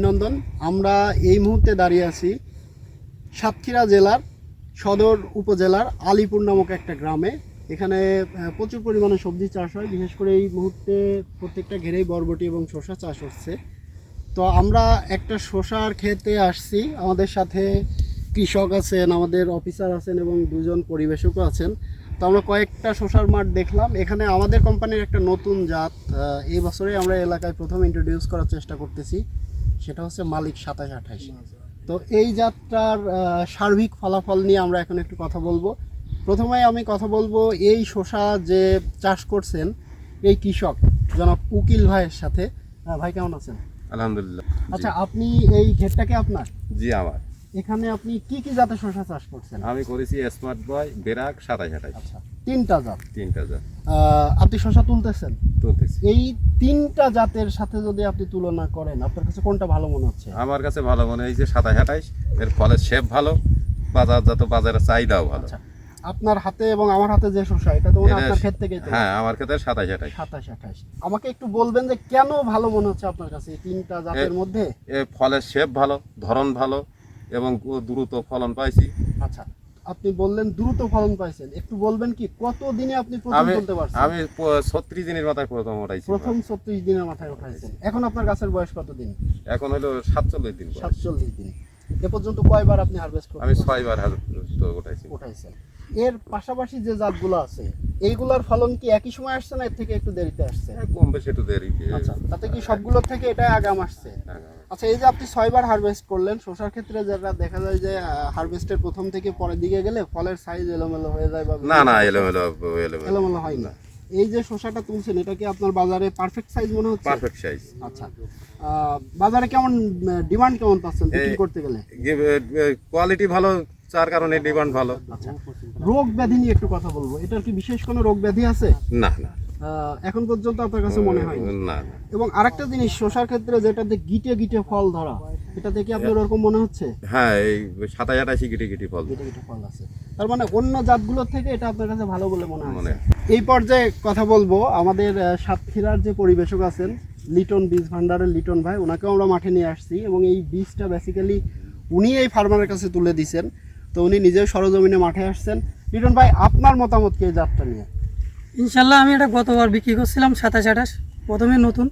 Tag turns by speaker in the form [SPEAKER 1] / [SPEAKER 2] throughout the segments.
[SPEAKER 1] অভিনন্দন। আমরা এই মুহূর্তে দাঁড়িয়ে আছি সাতক্ষীরা জেলার সদর উপজেলার আলিপুর নামক একটা গ্রামে। এখানে প্রচুর পরিমাণে সবজি চাষ হয়। বিশেষ করে এই মুহূর্তে প্রত্যেকটা ঘেরেই বরবটি এবং শসা চাষ হচ্ছে। তো আমরা একটা শসার খেতে আসছি। আমাদের সাথে কৃষক আছেন, আমাদের অফিসার আছেন এবং দুজন পরিবেশকও আছেন। তো আমরা কয়েকটা শসার মাঠ দেখলাম। এখানে আমাদের কোম্পানির একটা নতুন জাত এই বছরে আমরা এলাকায় প্রথম ইন্ট্রোডিউস করার চেষ্টা করতেছি। সেটা হচ্ছে মালিক সাতাশ আঠাশ। তো এই যাত্রার সার্বিক ফলাফল নিয়ে আমরা এখন একটু কথা বলব। প্রথমে আমি কথা বলব এই শসা যে চাষ করছেন এই কৃষক জনাব উকিল ভাইয়ের সাথে। ভাই কেমন আছেন?
[SPEAKER 2] আলহামদুলিল্লাহ।
[SPEAKER 1] আচ্ছা আপনি এই ঘেরটাকে আপনার?
[SPEAKER 2] জি আমার।
[SPEAKER 1] এখানে আপনি কি কি জাতের শসা চাষ করছেন?
[SPEAKER 2] আমি করেছি স্মার্ট বয় বেরাক সাতাশ আঠাশ।
[SPEAKER 1] আচ্ছা তিনটা জাত।
[SPEAKER 2] তিনটা
[SPEAKER 1] জাত। আপনি শসা তুলতেছেন?
[SPEAKER 2] তুলতেছি।
[SPEAKER 1] এই তিনটা জাতের সাথে যদি আপনি তুলনা করেন আপনার কাছে কোনটা ভালো মনে হচ্ছে?
[SPEAKER 2] আমার কাছে ভালো মনে হয়েছে সাতাশ আঠাশ। এর ফলের শেপ ভালো বাজার যত বাজারের চাহিদাও ভালো।
[SPEAKER 1] আচ্ছা আপনার হাতে এবং আমার হাতে যে শসা এটা তো হয় আপনার ক্ষেত থেকে
[SPEAKER 2] হ্যাঁ আমার ক্ষেত্রে সাতাশ আঠাশ।
[SPEAKER 1] সাতাশ আঠাশ। আমাকে একটু বলবেন যে কেন ভালো মনে হচ্ছে আপনার কাছে এই তিনটা জাতের মধ্যে?
[SPEAKER 2] এ ফলের শেপ ভালো ধরন ভালো এবং দ্রুত ফলন পাইছি।
[SPEAKER 1] আচ্ছা আপনি বললেন দ্রুত ফলন পাইছেন। একটু বলবেন কি কত দিনে আপনি প্রথম তুলতে পারছেন?
[SPEAKER 2] আমি ছত্রিশ দিনের মাথায় প্রথম ওঠাইছি
[SPEAKER 1] প্রথম ছত্রিশ দিনের মাথায় উঠাইছেন। এখন আপনার গাছের বয়স কত দিন?
[SPEAKER 2] এখন হলো সাতচল্লিশ দিন বয়স।
[SPEAKER 1] সাতচল্লিশ দিন। এ পর্যন্ত কয়বার আপনি হারভেস্ট করেছেন
[SPEAKER 2] আমি
[SPEAKER 1] করতে
[SPEAKER 2] ছয়বার হার- তো উঠাইছি।
[SPEAKER 1] উঠাইছেন। এর পাশাপাশি যে জাতগুলো আছে এইগুলার ফলন কি একই সময় আসছে না এর থেকে একটু দেরিতে আসছে?
[SPEAKER 2] কম বেশি একটু দেরিতে
[SPEAKER 1] আচ্ছা তাতে কি সবগুলোর থেকে এটা আগাম আসছে?
[SPEAKER 2] হ্যাঁ,
[SPEAKER 1] আচ্ছা এই যে আপনি ছয়বার হারভেস্ট করলেন শসার ক্ষেত্রে যেটা দেখা যায় যে হারভেস্টের প্রথম থেকে পরের দিকে গেলে ফলের সাইজ এলোমেলো হয়ে যায় বা
[SPEAKER 2] না না এলোমেলো এলোমেলো।
[SPEAKER 1] হয় না। এই যে শসাটা তুলছেন এটা কি আপনার বাজারে পারফেক্ট সাইজ মনে হচ্ছে?
[SPEAKER 2] পারফেক্ট সাইজ
[SPEAKER 1] আচ্ছা বাজারে কেমন ডিমান্ড কেমন পাচ্ছেন বিক্রি করতে গেলে?
[SPEAKER 2] কোয়ালিটি ভালো যার কারণে ডিমান্ড ভালো।
[SPEAKER 1] আচ্ছা রোগ ব্যাধি নিয়ে একটু কথা বলব। এটার কি বিশেষ কোনো রোগ ব্যাধি আছে?
[SPEAKER 2] না না।
[SPEAKER 1] এখন পর্যন্ত আপনার কাছে মনে হয়
[SPEAKER 2] না।
[SPEAKER 1] এবং আরেকটা জিনিস শসার ক্ষেত্রে যেটাতে গিটে গিটে ফল ধরা এটা থেকে আপনার ওরকম মনে হচ্ছে?
[SPEAKER 2] হ্যাঁ এই সাতাশ আঠাশি গিটি গিটি ফল
[SPEAKER 1] গিটে গিটে ফল আছে। তার মানে অন্য জাতগুলোর থেকে এটা আপনার কাছে ভালো বলে মনে হয়। এই পর্যায়ে কথা বলব আমাদের সাতক্ষীরার যে পরিবেশক আছেন লিটন বীজ ভান্ডারের লিটন ভাই ওনাকেও আমরা মাঠে নিয়ে আসছি এবং এই বীজটা বেসিক্যালি উনি এই ফার্মারের কাছে তুলে দিছেন। তো উনি নিজেও সরজমিনে মাঠে আসছেন। লিটন ভাই আপনার মতামত কি এই জাতটা নিয়ে?
[SPEAKER 3] ইনশাল্লাহ আমি এটা গতবার বিক্রি করছিলাম সাতাশ আঠাশ, প্রথমে নতুন।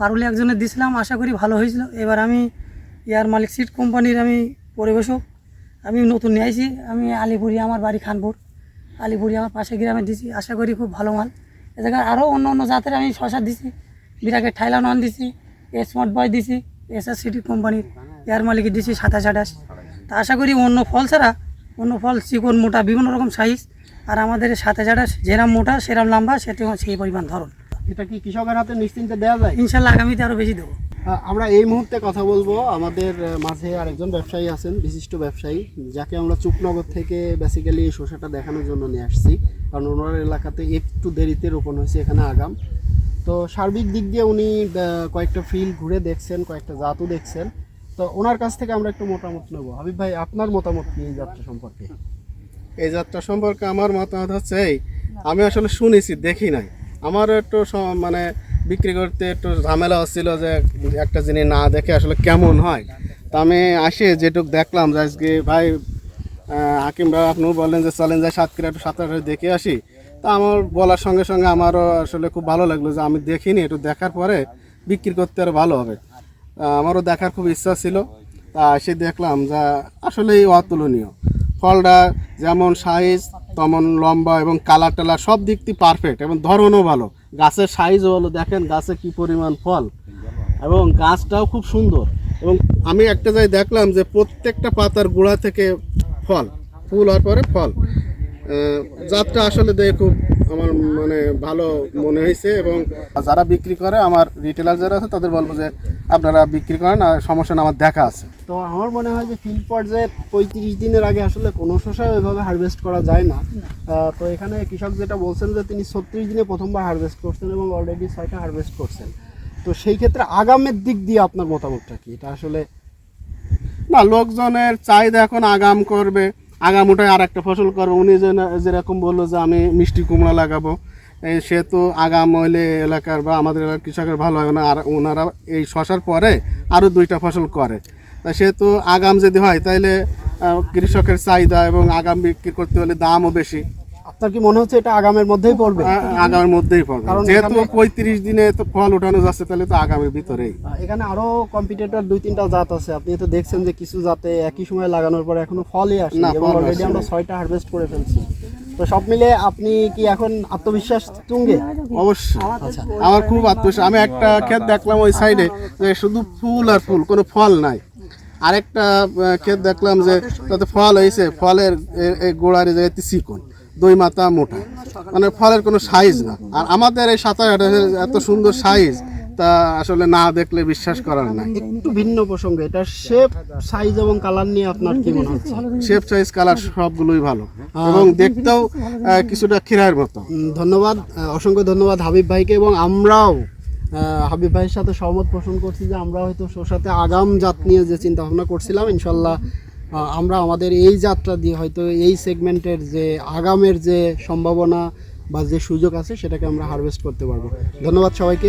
[SPEAKER 3] পারুলি একজনের দিছিলাম, আশা করি ভালো হয়েছিল। এবার আমি ইয়ার মালিক সিট কোম্পানির আমি পরিবেশক। আমি নতুন নিয়ে আইছি, আমি আলিপুরি আমার বাড়ি খানপুর। আলিপুরি আমার পাশে গ্রামে দিছি, আশা করি খুব ভালো মাল। এ জায়গায় আরও অন্য অন্য জাতের আমি শশা দিছি, বিরাকের ঠাইলান ওয়ান দিছি স্মার্ট বয় দিছি, এস এস সিটি কোম্পানির এয়ার মালিকের দিছি সাতাশ আঠাশ। তা আশা করি অন্য ফল ছাড়া, অন্য ফল, চিকন, মোটা, বিভিন্ন রকম সাইজ আর আমাদের সাথে যারা যেরাম মোটা সেরাম লম্বা সেটা সেই পরিমাণ ধরন।
[SPEAKER 1] এটা কি কৃষকের হাতে নিশ্চিন্তে দেওয়া যায়?
[SPEAKER 3] ইনশাল্লাহ আগামীতে আরও বেশি দেবো।
[SPEAKER 1] আমরা এই মুহূর্তে কথা বলব আমাদের মাঝে আরেকজন ব্যবসায়ী আছেন বিশিষ্ট ব্যবসায়ী যাকে আমরা চুপনগর থেকে বেসিক্যালি এই শসাটা দেখানোর জন্য নিয়ে আসছি। কারণ ওনার এলাকাতে একটু দেরিতে রোপণ হয়েছে এখানে আগাম। তো সার্বিক দিক দিয়ে উনি কয়েকটা ফিল্ড ঘুরে দেখছেন কয়েকটা জাতও দেখছেন। তো ওনার কাছ থেকে আমরা একটু মতামত নেব। হাবিব ভাই আপনার মতামত কি এই যাত্রা সম্পর্কে?
[SPEAKER 4] এই যাত্রা সম্পর্কে আমার মতামত হচ্ছে এই। আমি আসলে শুনেছি দেখি নাই। আমারও একটু মানে বিক্রি করতে একটু ঝামেলা হচ্ছিল যে একটা জিনিস না দেখে আসলে কেমন হয়। তা আমি আসে যেটুক দেখলাম যে আজকে ভাই হাকিম ভাই আপনি বললেন যে চলেন যাই সাতক্ষীরা একটু সাঁতার দেখে আসি। তা আমার বলার সঙ্গে সঙ্গে আমারও আসলে খুব ভালো লাগল যে আমি দেখিনি একটু দেখার পরে বিক্রি করতে আরও ভালো হবে। আমারও দেখার খুব ইচ্ছা ছিল। তা এসে দেখলাম যা আসলেই অতুলনীয়। ফলটা যেমন সাইজ, তেমন লম্বা এবং কালার টালার সব দিক দিয়ে পারফেক্ট এবং ধরনও ভালো। গাছের সাইজও ভালো, দেখেন গাছে কি পরিমাণ ফল। এবং গাছটাও খুব সুন্দর। এবং আমি একটা জায়গায় দেখলাম যে প্রত্যেকটা পাতার গোড়া থেকে ফল, ফুল হওয়ার পরে ফল। জাতটা আসলে দেখে খুব আমার মানে ভালো মনে হয়েছে এবং যারা বিক্রি করে আমার রিটেলার যারা আছে তাদের বলব যে আপনারা বিক্রি করেন আর সমস্যা না আমার দেখা আছে।
[SPEAKER 1] তো আমার মনে হয় যে ফিল্ড পর্যায়ে পঁয়ত্রিশ দিনের আগে আসলে কোনো শসা ওইভাবে হারভেস্ট করা যায় না। তো এখানে কৃষক যেটা বলছেন যে তিনি ছত্রিশ দিনে প্রথমবার হারভেস্ট করছেন এবং অলরেডি ছয়টা হারভেস্ট করছেন। তো সেই ক্ষেত্রে আগামের দিক দিয়ে আপনার মতামতটা কি? এটা আসলে
[SPEAKER 4] না লোকজনের চাহিদা এখন আগাম করবে। আগাম উঠে আর একটা ফসল করব। উনি যে যেরকম বলল যে আমি মিষ্টি কুমড়া লাগাবো। সে তো আগাম হইলে এলাকার বা আমাদের এলাকার কৃষকের ভালো হয় না। আর ওনারা এই শশার পরে আরও দুইটা ফসল করে। তা সে তো আগাম যদি হয়, তাইলে কৃষকের চাহিদা এবং আগাম বিক্রি করতে হলে দামও বেশি।
[SPEAKER 1] আপনার কি মনে হচ্ছে এটা আগামের মধ্যেই পড়বে?
[SPEAKER 4] আগামের মধ্যেই পড়বে। যেহেতু পঁয়ত্রিশ দিনে তো ফল উঠানো যাচ্ছে তাহলে তো আগামের ভিতরেই।
[SPEAKER 1] এখানে আরও কম্পিটিটর দুই তিনটা জাত আছে। আপনি তো দেখছেন যে কিছু জাতে একই সময় লাগানোর পরে এখনও ফলই আসে
[SPEAKER 4] না,
[SPEAKER 1] এবং অলরেডি আমরা ছয়টা হারভেস্ট করে ফেলছি। তো সব মিলে আপনি কি এখন আত্মবিশ্বাস তুঙ্গে?
[SPEAKER 4] অবশ্যই।
[SPEAKER 1] আচ্ছা।
[SPEAKER 4] আমার খুব আত্মবিশ্বাস। আমি একটা ক্ষেত দেখলাম ওই সাইডে যে শুধু ফুল আর ফুল কোনো ফল নাই। আরেকটা ক্ষেত দেখলাম যে তাতে ফল হয়েছে। ফলের গোড়ার জায়গাতে চিকন দুই মাথা মোটা। মানে ফলের কোনো সাইজ না। আর আমাদের এই আঠাশের এত সুন্দর সাইজ তা আসলে না দেখলে বিশ্বাস করার নাই।
[SPEAKER 1] একটু ভিন্ন প্রসঙ্গ এটা শেপ সাইজ এবং কালার নিয়ে আপনার কি মনে হচ্ছে?
[SPEAKER 4] শেপ সাইজ কালার সবগুলোই ভালো। এবং দেখতেও কিছুটা ক্ষীরার মতো।
[SPEAKER 1] ধন্যবাদ অসংখ্য ধন্যবাদ হাবিব ভাইকে এবং আমরাও হাবিব ভাইয়ের সাথে সহমত পোষণ করছি যে আমরা হয়তো শসাতে আগাম জাত নিয়ে যে চিন্তা ভাবনা করছিলাম ইনশাল্লাহ আমরা আমাদের এই যাত্রা দিয়ে হয়তো এই সেগমেন্টের যে আগামের যে সম্ভাবনা বা যে সুযোগ আছে, সেটাকে আমরা হারভেস্ট করতে পারব। ধন্যবাদ সবাইকে।